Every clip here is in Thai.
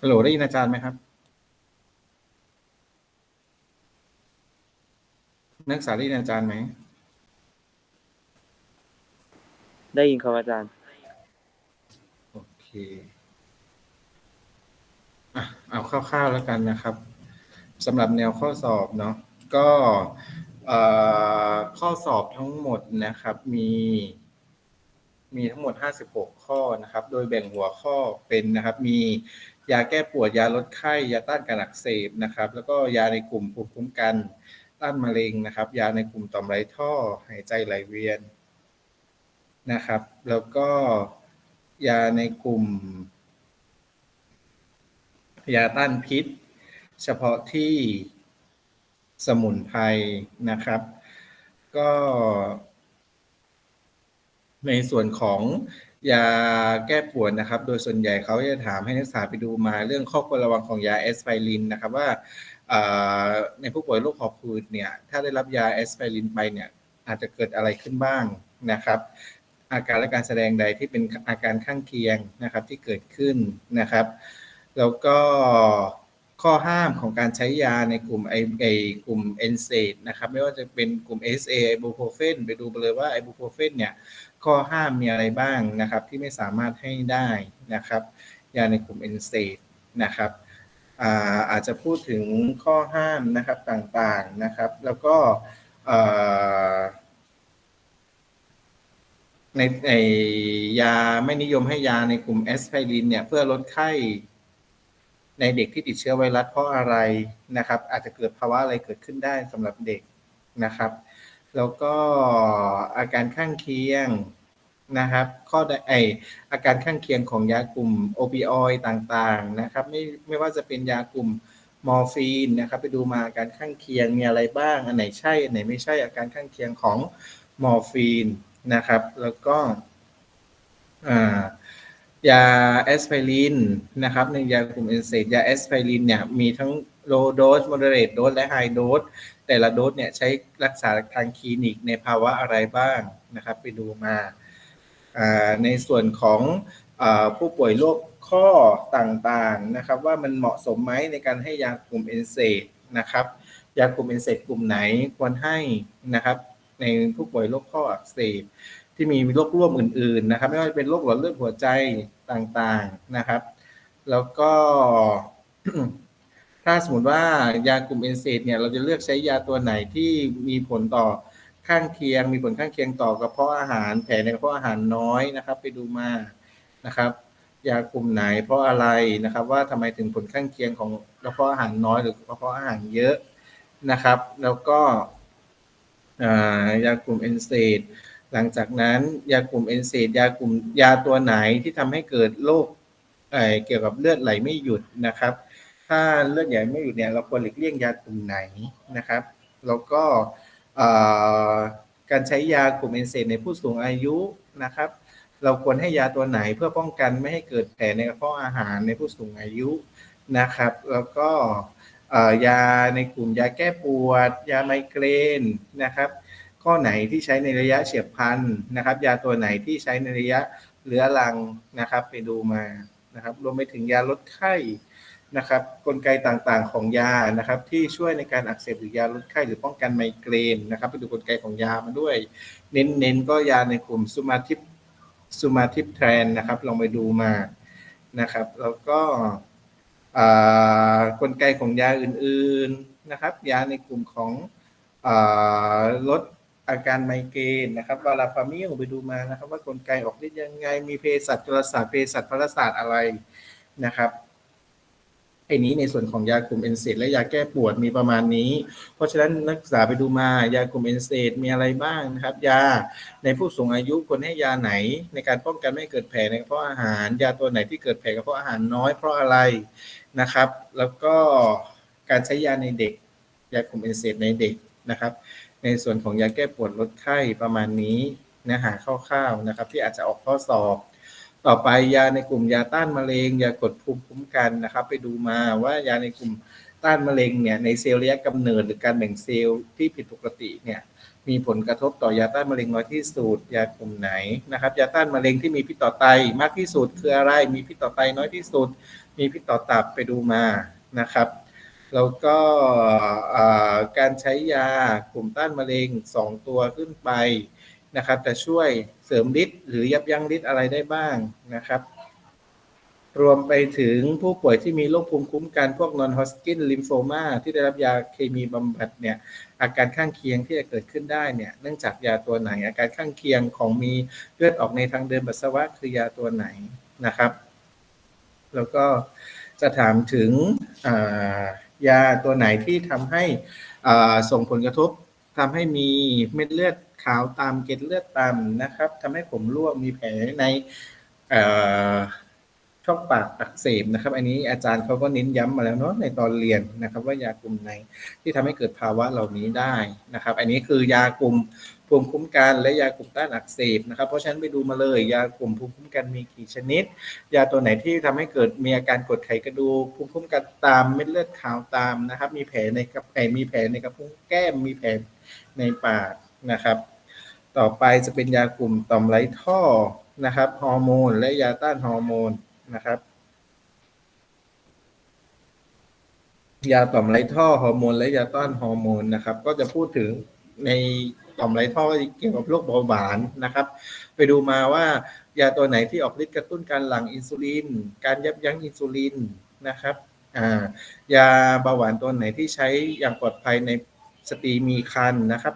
ฮัลโหลได้ยินอาจารย์ไหมครับ นักศึกษาได้ยินอาจารย์ไหม ได้ยินครับอาจารย์ โอเคอะเอาคร่าวๆแล้วกันนะครับสำหรับแนวข้อสอบเนาะก็เอ่อข้อสอบทั้งหมดนะครับมีมีทั้งหมด 56 ข้อนะครับ โดยแบ่งหัวข้อเป็นนะครับ มี ยาแก้ปวดยาลดไข้ ยาต้านการอักเสบนะครับ แล้วก็ยาในกลุ่มภูมิคุ้มกันต้านมะเร็งนะครับ ยาในกลุ่มต่อมไรท่อ หายใจไหลเวียนนะครับ แล้วก็ยาในกลุ่ม ยาต้านพิษ เฉพาะที่สมุนไพรนะครับ ก็ ในส่วนของ ยาแก้ปวดนะครับ โดยส่วนใหญ่เขาจะถามให้นักศึกษาไปดูมาเรื่องข้อควรระวังของยาแอสไพรินนะครับว่าในผู้ป่วยโรคหอบหืดเนี่ยถ้าได้รับยาแอสไพรินไปเนี่ยอาจจะเกิดอะไรขึ้นบ้างนะครับ อาการและการแสดงใดที่เป็นอาการข้างเคียงนะครับที่เกิดขึ้นนะครับ แล้วก็ข้อห้ามของการใช้ยาในกลุ่มไอไอกลุ่มเอนเซดนะครับไม่ว่าจะเป็นกลุ่ม SA ไอบูโพรเฟนไปดูไปเลยว่าไอบูโพรเฟนเนี่ย ข้อห้ามมีอะไรบ้างนะครับ ที่ไม่สามารถให้ได้นะครับ ยาในกลุ่มเอนเซนะครับอาอาจจะพูดถึงข้อห้ามนะครับต่างๆนะครับ แล้วก็ในในยาไม่นิยมให้ยาในกลุ่มแอสไพรินเนี่ยเพื่อลดไข้ในเด็กที่ติดเชื้อไวรัสเพราะอะไรนะครับ อาจจะเกิดภาวะอะไรเกิดขึ้นได้สำหรับเด็กนะครับ แล้วก็อาการข้างเคียงนะครับ ข้อไออาการข้างเคียงของยากลุ่มโอปิออยต่างๆนะครับ ไม่ไม่ว่าจะเป็นยากลุ่มมอร์ฟีนนะครับ ไปดูมาอาการข้างเคียงมีอะไรบ้าง อันไหนใช่ อันไหนไม่ใช่อาการข้างเคียงของมอร์ฟีนนะครับ แล้วก็ยาแอสไพรินนะครับในยากลุ่มเอนเซดยาแอสไพรินเนี่ยมีทั้ง โลโดสโมเดเรตโดสและไฮโดสแต่ละโดสเนี่ยใช้รักษาทางคลินิกในภาวะอะไรบ้างนะครับ ไปดูมา ในส่วนของผู้ป่วยโรคข้อต่างๆนะครับ ว่ามันเหมาะสมไหมในการให้ยากลุ่มเอนเซดนะครับ ยากลุ่มเอนเซดกลุ่มไหนควรให้นะครับ ในผู้ป่วยโรคข้ออักเสบที่มีโรคร่วมอื่น ๆ นะครับ ไม่ว่าจะเป็นโรคหลอดเลือดหัวใจต่างๆนะครับ แล้วก็ ถ้าสมมติว่ายากลุ่มเอนเซดเนี่ยเราจะเลือกใช้ยาตัวไหนที่มีผลต่อข้างเคียง มีผลข้างเคียงต่อกระเพาะอาหาร แผลในกระเพาะอาหารน้อยนะครับ ไปดูมานะครับยากลุ่มไหนเพราะอะไรนะครับ ว่าทำไมถึงผลข้างเคียงของกระเพาะอาหารน้อยหรือกระเพาะอาหารเยอะนะครับ แล้วก็ยากลุ่มเอนเซดหลังจากนั้นยากลุ่มเอนเซดยากลุ่มยาตัวไหนที่ทำให้เกิดโรคเกี่ยวกับเลือดไหลไม่หยุดนะครับ ถ้าเลือดไหลไม่หยุดเนี่ยเราควรหลีกเลี่ยงยากลุ่มไหนนะครับ แล้วก็การใช้ยากลุ่มเอนเซดในผู้สูงอายุนะครับ เราควรให้ยาตัวไหนเพื่อป้องกันไม่ให้เกิดแผลในกระเพาะอาหารในผู้สูงอายุนะครับ แล้วก็ยาในกลุ่มยาแก้ปวด ยาไมเกรนนะครับข้อไหนที่ใช้ในระยะเฉียบพลันนะครับ ยาตัวไหนที่ใช้ในระยะเรื้อรังนะครับ ไปดูมานะครับ รวมไปถึงยาลดไข้ นะครับกลไกต่างๆของยานะครับที่ช่วยในการอักเสบหรือยาลดไข้หรือป้องกันไมเกรนนะครับไปดูกลไกของยามาด้วย เน้นๆก็ยาในกลุ่มซูมาทิปซูมาทิปแทรนนะครับลองไปดูมานะครับ แล้วก็กลไกของยาอื่นๆนะครับ ยาในกลุ่มของลดอาการไมเกรนนะครับวาลาฟามิลไปดูมานะครับ ว่ากลไกออกฤทธิ์ยังไงมีเภสัชจุลศาสตร์เภสัชพลศาสตร์อะไรนะครับ ไอ้นี้ในส่วนของยากลุ่มเอนเซดและยาแก้ปวดมีประมาณนี้ เพราะฉะนั้นนักศึกษาไปดูมายากลุ่มเอนเซดมีอะไรบ้างนะครับ ยาในผู้สูงอายุควรให้ยาไหน ในการป้องกันไม่เกิดแผลในกระเพาะอาหาร ยาตัวไหนที่เกิดแผลกระเพาะอาหารน้อยเพราะอะไรนะครับ แล้วก็การใช้ยาในเด็ก ยากลุ่มเอนเซดในเด็กนะครับ ในส่วนของยาแก้ปวดลดไข้ประมาณนี้เนื้อหาคร่าวๆนะครับ ที่อาจจะออกข้อสอบ ต่อไปยาในกลุ่มยาต้านมะเร็งยากดภูมิคุ้มกันนะครับ ไปดูมาว่ายาในกลุ่มต้านมะเร็งเนี่ยในเซลล์ระยะกำเนิดหรือการแบ่งเซลล์ที่ผิดปกติเนี่ยมีผลกระทบต่อยาต้านมะเร็งน้อยที่สุดยากลุ่มไหนนะครับ ยาต้านมะเร็งที่มีพิษต่อไตมากที่สุดคืออะไร มีพิษต่อไตน้อยที่สุด มีพิษต่อตับไปดูมานะครับแล้วก็การใช้ยากลุ่มต้านมะเร็งสองตัวขึ้นไป นะครับจะช่วยเสริมฤทธิ์หรือยับยั้งฤทธิ์อะไรได้บ้างนะครับ รวมไปถึงผู้ป่วยที่มีโรคภูมิคุ้มกันพวกนอนฮอสกินลิมโฟมาที่ได้รับยาเคมีบำบัดเนี่ยอาการข้างเคียงที่จะเกิดขึ้นได้เนี่ยเนื่องจากยาตัวไหน อาการข้างเคียงของมีเลือดออกในทางเดินปัสสาวะคือยาตัวไหนนะครับ แล้วก็จะถามถึงายาตัวไหนที่ทำให้ส่งผลกระทบ ทำให้มีเม็ดเลือดขาวตามเกล็ดเลือดต่ำนะครับทำให้ผมร่วงมีแผลในเอ่อ ช่องปากอักเสบนะครับ อันนี้อาจารย์เขาก็เน้นย้ำมาแล้วเนาะในตอนเรียนนะครับ ว่ายากลุ่มไหนที่ทำให้เกิดภาวะเหล่านี้ได้นะครับ อันนี้คือยากลุ่มภูมิคุ้มกันและยากลุ่มต้านอักเสบนะครับ เพราะฉะนั้นไปดูมาเลย ยากลุ่มภูมิคุ้มกันมีกี่ชนิด ยาตัวไหนที่ทำให้เกิดมีอาการกดไขกระดูกภูมิคุ้มกันตามเม็ดเลือดขาวตามนะครับ มีแผลในกระไอมีแผลในกระพุ้งแก้มมีแผลในปากนะครับ ต่อไปจะเป็นยากลุ่มต่อมไร้ท่อนะครับฮอร์โมน และยาต้านฮอร์โมน นะครับ ยาต่อมไรท่อฮอร์โมนและยาต้านฮอร์โมนนะครับ ก็จะพูดถึงในต่อมไรท่อเกี่ยวกับโรคเบาหวานนะครับ ไปดูมาว่ายาตัวไหนที่ออกฤทธิ์กระตุ้นการหลั่งอินซูลิน การยับยั้งอินซูลินนะครับยาเบาหวานตัวไหนที่ใช้อย่างปลอดภัยในสตรีมีครรภ์นะครับ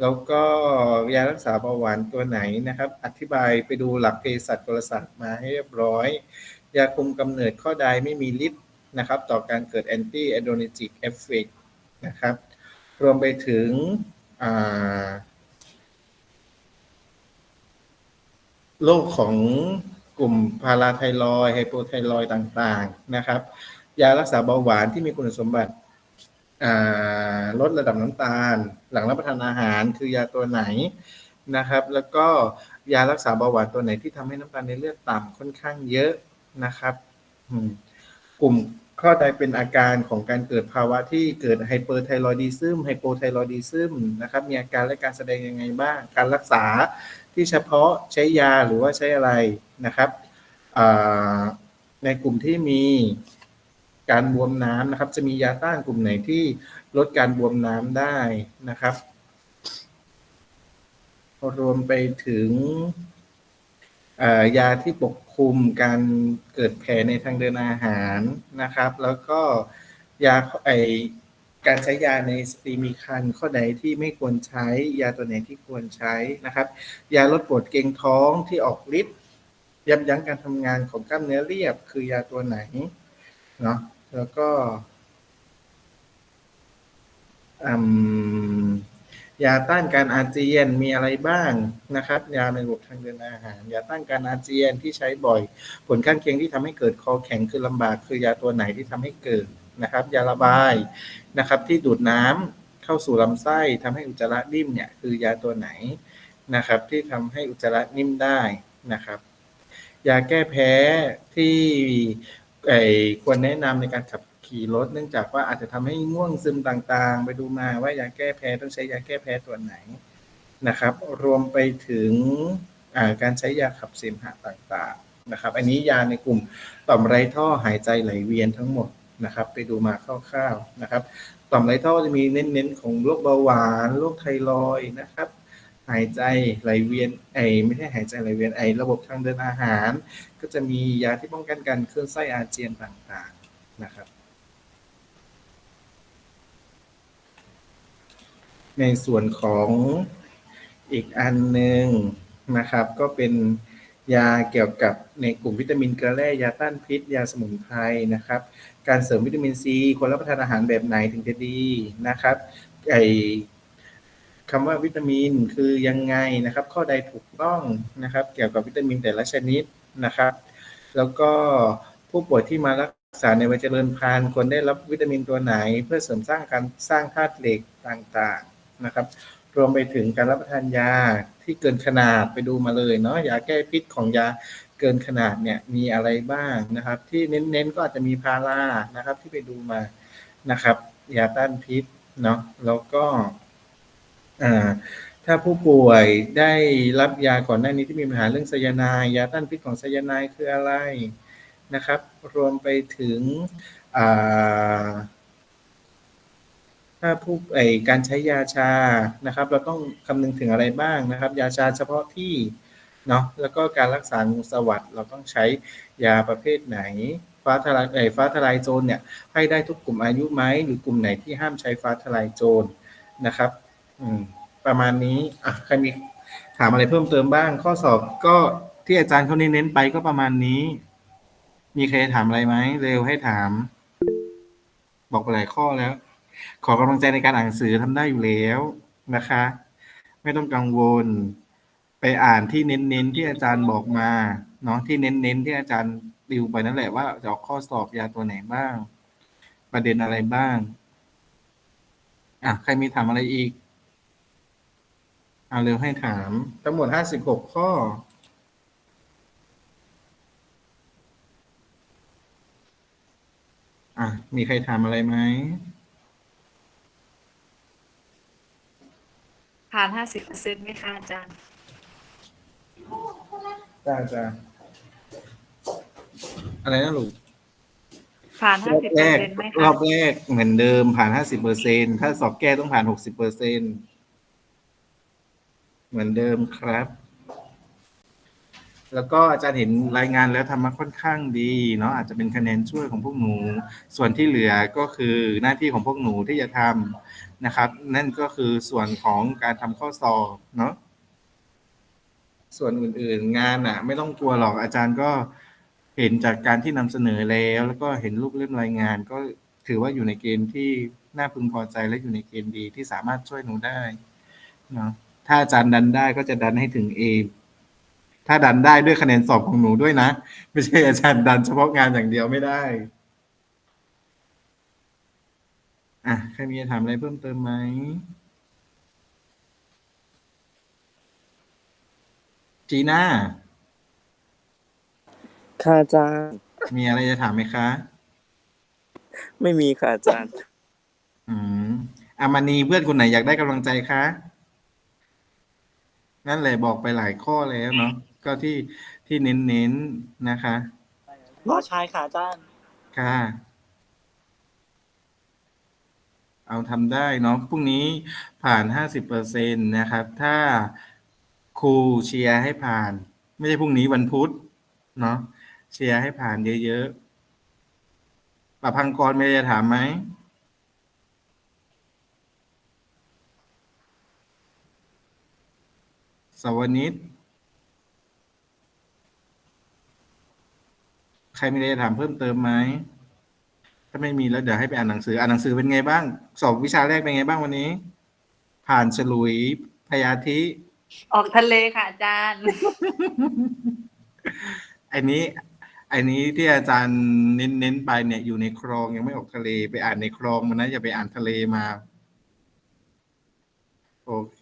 แล้วก็ยารักษาเบาหวานตัวไหนนะครับ อธิบายไปดูหลักเภสัชกลศาสตร์มาให้เรียบร้อย ยาคุมกำเนิดข้อใดไม่มีฤทธิ์นะครับ ต่อการเกิดแอนตี้ a d ดน r g i c effect นะครับ รวมไปถึงโรคของกลุ่มพาราไทรอยไฮโปไทรอยต่างๆนะครับ ยารักษาเบาหวานที่มีคุณสมบัติ ลดระดับน้ำตาล หลังรับประทานอาหารคือยาตัวไหนนะครับ แล้วก็ยารักษาเบาหวานตัวไหนที่ทำให้น้ำตาลในเลือดต่ำค่อนข้างเยอะนะครับกลุ่มข้อใดเป็นอาการของการเกิดภาวะที่เกิดไฮเปอร์ไทรอยดิซึมไฮโปไทรอยดิซึมนะครับ มีอาการและการแสดงยังไงบ้าง การรักษาที่เฉพาะใช้ยาหรือว่าใช้อะไรนะครับในกลุ่มที่มี การบวมน้ำนะครับ จะมียาต้านกลุ่มไหนที่ลดการบวมน้ำได้นะครับ รวมไปถึงยาที่ปกคลุมการเกิดแผลในทางเดินอาหารนะครับ แล้วก็ยาไอการใช้ยาในสตรีมีครรภ์ข้อใดที่ไม่ควรใช้ ยาตัวไหนที่ควรใช้นะครับ ยาลดปวดเกร็งท้องที่ออกฤทธิ์ยับยั้งการทำงานของกล้ามเนื้อเรียบคือยาตัวไหนเนาะ แล้วก็ยาต้านการอาเจียนมีอะไรบ้างนะครับ ยาในระบบทางเดินอาหาร ยาต้านการอาเจียนที่ใช้บ่อย ผลข้างเคียงที่ทำให้เกิดคอแข็งคือลำบาก คือยาตัวไหนที่ทำให้เกิดนะครับ ยาระบายนะครับ ที่ดูดน้ำเข้าสู่ลำไส้ทำให้อุจจาระนิ่มเนี่ยคือยาตัวไหนนะครับ ที่ทำให้อุจจาระนิ่มได้นะครับ ยาแก้แพ้ที่ ไอควรแนะนำในการขับขี่รถเนื่องจากว่าอาจจะทำให้ง่วงซึมต่างๆ ไปดูมาว่ายาแก้แพ้ต้องใช้ยาแก้แพ้ตัวไหนนะครับ รวมไปถึงการใช้ยาขับเสมหะต่างๆนะครับ อันนี้ยาในกลุ่มต่อมไรท่อหายใจไหลเวียนทั้งหมดนะครับ ไปดูมาคร่าวๆนะครับ ต่อมไรท่อจะมีเน้นๆของโรคเบาหวานโรคไทรอยนะครับ หายใจไหลเวียนไอไม่ใช่หายใจไหลเวียนไอระบบทางเดินอาหาร ก็จะมียาที่ป้องกันการเคลื่อนไส้อาเจียนต่างๆนะครับ ในส่วนของอีกอันหนึ่งนะครับ ก็เป็นยาเกี่ยวกับในกลุ่มวิตามินเกลือแร่ยาต้านพิษ ยาสมุนไพรนะครับ การเสริมวิตามินซีควรรับประทานอาหารแบบไหนถึงจะดีนะครับไอ คำว่าวิตามินคือยังไงนะครับ ข้อใดถูกต้องนะครับ เกี่ยวกับวิตามินแต่ละชนิดนะครับ แล้วก็ผู้ป่วยที่มารักษาในวัยเจริญพันธุ์ควรได้รับวิตามินตัวไหน เพื่อเสริมสร้างการสร้างธาตุเหล็กต่างๆนะครับ รวมไปถึงการรับประทานยาที่เกินขนาดไปดูมาเลยเนาะยาแก้พิษของยาเกินขนาดเนี่ยมีอะไรบ้างนะครับ ที่เน้นๆก็อาจจะมีพารานะครับที่ไปดูมานะครับยาต้านพิษเนาะแล้วก็ ถ้าผู้ป่วยได้รับยาก่อนหน้านี้ที่มีปัญหาเรื่องไซยาไนด์ยาต้านพิษของไซยาไนด์คืออะไรนะครับ รวมไปถึงถ้าผู้ไอการใช้ยาชานะครับ เราต้องคำนึงถึงอะไรบ้างนะครับ ยาชาเฉพาะที่เนาะแล้วก็การรักษางูสวัสด์เราต้องใช้ยาประเภทไหน ฟ้าทลายไอฟ้าทลายโจรเนี่ยให้ได้ทุกกลุ่มอายุไหมหรือกลุ่มไหนที่ห้ามใช้ฟ้าทลายโจรนะครับ อืม ประมาณนี้อะใครมีถามอะไรเพิ่มเติมบ้าง ข้อสอบก็ที่อาจารย์เขาเน้นๆไปก็ประมาณนี้ มีใครถามอะไรไหมเร็วให้ถาม บอกไปหลายข้อแล้ว ขอกำลังใจในการอ่านหนังสือทำได้อยู่แล้วนะคะ ไม่ต้องกังวล ไปอ่านที่เน้นๆที่อาจารย์บอกมาเนาะที่เน้นๆที่อาจารย์ดิวไปนั่นแหละว่าจะออกข้อสอบยาตัวไหนบ้าง ประเด็นอะไรบ้าง อะใครมีถามอะไรอีก เอาเร็วให้ถาม ทั้งหมดห้าสิบหกข้อ อะ มีใครถามอะไรไหมผ่านห้าสิบเปอร์เซ็นต์ไหมคะอาจารย์ จ้าจ้าอะไรนะลูก ผ่านรห้าอบสิบแรเปอร์กเซ็นต์ไหมรคะอบแรกเหมือนเดิมผ่านห้าสิบเปอร์เซ็นถ้าสอบแก้ต้องผ่านหกสิบเปอร์เซ็น เหมือนเดิมครับ แล้วก็อาจารย์เห็นรายงานแล้วทำมาค่อนข้างดีเนาะอาจจะเป็นคะแนนช่วยของพวกหนู ส่วนที่เหลือก็คือหน้าที่ของพวกหนูที่จะทำนะครับ นั่นก็คือส่วนของการทำข้อสอบเนาะส่วนอื่นๆ งานอะ ไม่ต้องกลัวหรอกอาจารย์ก็เห็นจากการที่นำเสนอแล้ว แล้วก็เห็นรูปเล่มรายงาน ก็ถือว่าอยู่ในเกณฑ์ที่น่าพึงพอใจและอยู่ในเกณฑ์ดีที่สามารถช่วยหนูได้เนาะ ถ้าอาจารย์ดันได้ก็จะดันให้ถึง A ถ้าดันได้ด้วยคะแนนสอบของหนูด้วยนะ ไม่ใช่อาจารย์ดันเฉพาะงานอย่างเดียวไม่ได้ อะใครมีจะถามอะไรเพิ่มเติมไหมจีน่าค่ะอาจารย์ มีอะไรจะถามไหมคะ ไม่มีค่ะอาจารย์ อืมอามานีเพื่อนคนไหนอยากได้กำลังใจคะ นั่นแหละบอกไปหลายข้อแล้วเนาะก็ที่ที่เน้นๆนะคะรอชายค่ะอาจารย์ ค่ะ เอาทำได้เนาะพรุ่งนี้ผ่านห้าสิบเปอร์เซ็นตนะครับ ถ้าครูเชียร์ให้ผ่าน ไม่ใช่พรุ่งนี้วันพุธเนาะเชียร์ให้ผ่านเยอะๆประพังกรไม่ได้ถามไหม สวนิตใครมีอะไรจะถามเพิ่มเติมไหม ถ้าไม่มีแล้วเดี๋ยวให้ไปอ่านหนังสือ อ่านหนังสือเป็นไงบ้าง สอบวิชาแรกเป็นไงบ้างวันนี้ ผ่านฉลุยพยาธิ ออกทะเลค่ะอาจารย์ อันนี้ อันนี้ที่อาจารย์เน้นเน้นไปเนี่ยอยู่ในคลองยังไม่ออกทะเลไปอ่านในคลองมันนะอย่าไปอ่านทะเลมา โอเค